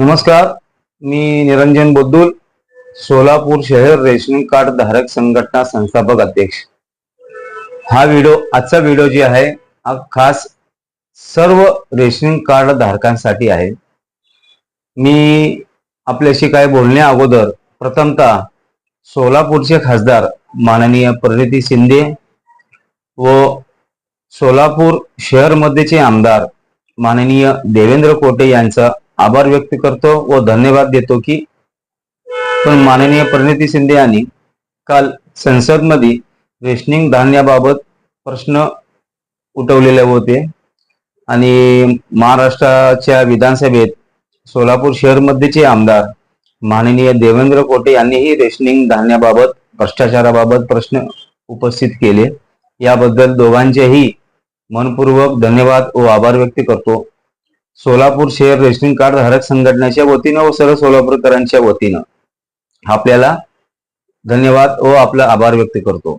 नमस्कार मी निरंजन बोद्दुल सोलापूर शहर rationing card धारक संघटना संस्थापक अध्यक्ष. हा व्हिडिओ आजचा व्हिडिओ जे आहे हा खास सर्व रेशनिंग कार्ड धारकांसाठी आहे. मी आपल्याशी काय बोलण्या अगोदर प्रथमतः सोलापूरचे खासदार माननीय प्रणिती शिंदे व सोलापूर शहरमध्येचे आमदार माननीय देवेंद्र कोटे यांचा आभार व्यक्त करतो व धन्यवाद देतो की पण माननीय प्रणिती शिंदे यांनी काल संसदमध्ये रेशनिंग धान्याबाबत प्रश्न उठवलेले होते. आणि महाराष्ट्राच्या विधानसभेत सोलापूर शहरमध्येचे आमदार माननीय देवेंद्र कोटे यांनीही रेशनिंग धान्याबाबत भ्रष्टाचाराबाबत प्रश्न उपस्थित केले. याबद्दल दोघांचेही मनपूर्वक धन्यवाद व आभार व्यक्त करतो. सोलापूर शहर रेशनिंग कार्ड धारक संघटनेच्या वतीनं व सर्व सोलापूरकरांच्या वतीनं. आपल्याला धन्यवाद व आपला आभार व्यक्त करतो.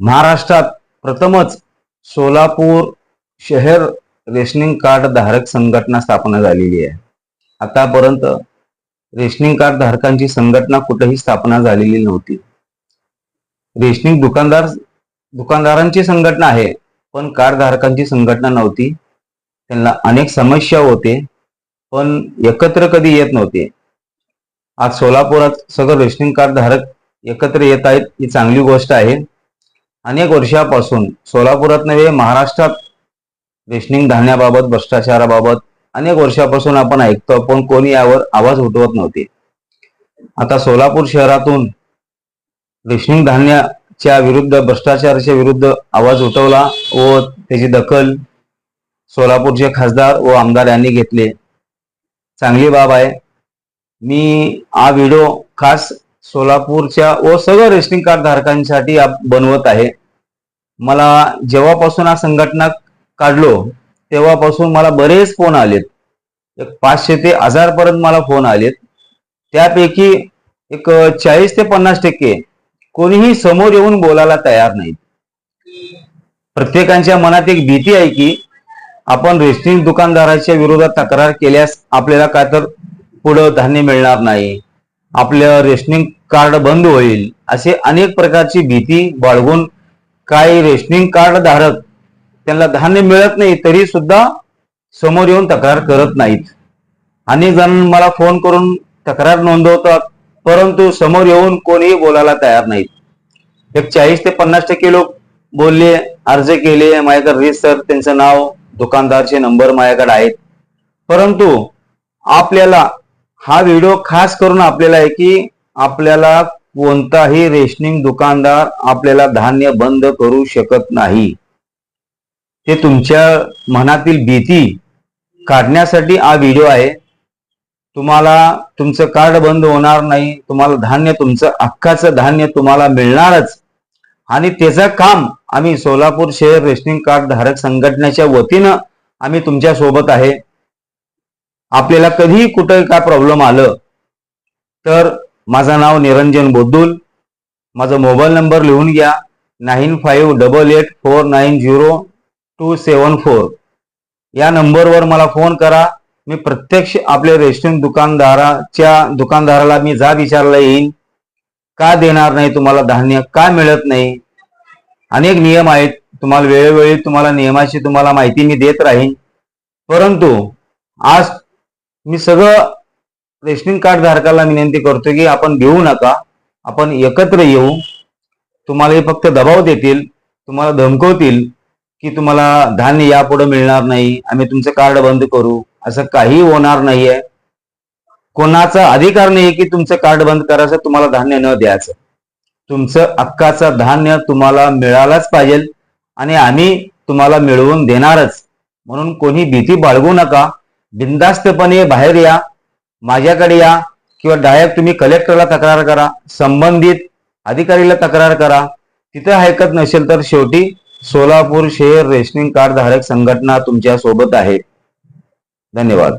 महाराष्ट्रात प्रथमच सोलापूर शहर रेशनिंग कार्ड धारक संघटना स्थापना झालेली आहे. आतापर्यंत रेशनिंग कार्ड धारकांची संघटना कुठेही स्थापना झालेली नव्हती. रेशनिंग दुकानदार दुकानदारांची संघटना आहे पण कार्ड धारकांची संघटना नव्हती. त्यांना अनेक समस्या होते पण एकत्र कधी येत नव्हते. आज सोलापुरात सगळं रेशनिंग कार्ड धारक एकत्र येत आहेत ही चांगली गोष्ट आहे. अनेक वर्षापासून सोलापुरात नव्हे महाराष्ट्रात रेशनिंग धान्याबाबत भ्रष्टाचाराबाबत अनेक वर्षापासून आपण ऐकतो पण कोणी यावर आवाज उठवत नव्हते. आता सोलापूर शहरातून रेशनिंग धान्याच्या विरुद्ध भ्रष्टाचाराच्या विरुद्ध आवाज उठवला व त्याची दखल सोलापूरचे खासदार व आमदार यांनी घेतले. चांगली बाब आहे. मी हा व्हिडिओ खास सोलापूरच्या व सगळ्या रेशनिंग कार्ड धारकांसाठी बनवत आहे. मला जेव्हापासून हा संघटना काढलो तेव्हापासून मला बरेच फोन आलेत. एक पाचशे ते हजार पर्यंत मला फोन आलेत. त्यापैकी एक चाळीस ते पन्नास टक्के कोणीही समोर येऊन बोलायला तयार नाहीत. प्रत्येकाच्या मनात एक भीती आहे की आपण रेशनिंग दुकानदाराच्या विरोधात तक्रार केल्यास आपल्याला काय तर पुढं धान्य मिळणार नाही. आपलं रेशनिंग कार्ड बंद होईल. असे अनेक प्रकारची भीती बाळगून काही रेशनिंग कार्ड धारक त्यांना धान्य मिळत नाही तरी सुद्धा समोर येऊन तक्रार करत नाहीत. अनेक जण मला फोन करून तक्रार नोंदवतात परंतु समोर येऊन कोणीही बोलायला तयार नाहीत. एक चाळीस ते पन्नास टक्के लोक बोलले अर्ज केले माझ्याकडे सर त्यांचं नाव दुकानदारचे नंबर माझ्याकडे आहेत. परंतु आपल्याला हा व्हिडिओ खास करून आपल्याला आहे की आपल्याला कोणताही रेशनिंग दुकानदार आपल्याला धान्य बंद करू शकत नाही. ते तुमच्या मनातील भीती काढण्यासाठी हा व्हिडिओ आहे. तुम्हाला तुमचं कार्ड बंद होणार नाही. तुम्हाला धान्य तुमचं अख्खाचं धान्य तुम्हाला मिळणारच. आणि त्याचं काम आम्ही सोलापूर शहर रेशनिंग कार्ड धारक संघटनेच्या वतीनं आम्ही तुमच्यासोबत आहे. आपल्याला कधीही कुठं काय प्रॉब्लेम आलं तर माझं नाव निरंजन बोद्दुल. माझा मोबाईल नंबर लिहून घ्या. Nine five double eight four nine zero two seven four या नंबरवर मला फोन करा. मी प्रत्यक्ष आपल्या रेशनिंग दुकानदाराच्या दुकानदाराला मी जा विचारला येईन. का देणार नाही तुम्हाला धान्य? का मिळत नाही? अनेक नियम आहेत. तुम्हाला वेळोवेळी तुम्हाला नियमाची तुम्हाला माहिती मी देत राहीन. परंतु आज मी सगळं रेशनिंग कार्ड धारकाला विनंती करतो की आपण घेऊ नका. आपण एकत्र येऊ. तुम्हाला हे फक्त दबाव देतील. तुम्हाला धमकवतील की तुम्हाला धान्य यापुढे मिळणार नाही. आम्ही तुमचं कार्ड बंद करू. असं काही होणार नाहीये. कोणाचा अधिकार नाही की तुमचं कार्ड बंद करायचं तुम्हाला धान्य न द्यायचं. तुमचं हक्काचं धान्य तुम्हाला मिळालाच पाहिजे आणि आम्ही तुम्हाला मिळवून देणारच. म्हणून कोणी भीती बाळगू नका. बिंदास्तपणे बाहेर या. माझ्याकडे या. किंवा डायरेक्ट तुम्ही कलेक्टरला तक्रार करा. संबंधित अधिकारीला तक्रार करा. तिथं ऐकत नसेल तर शेवटी सोलापूर शहर रेशनिंग कार्ड धारक संघटना तुमच्यासोबत आहे. धन्यवाद.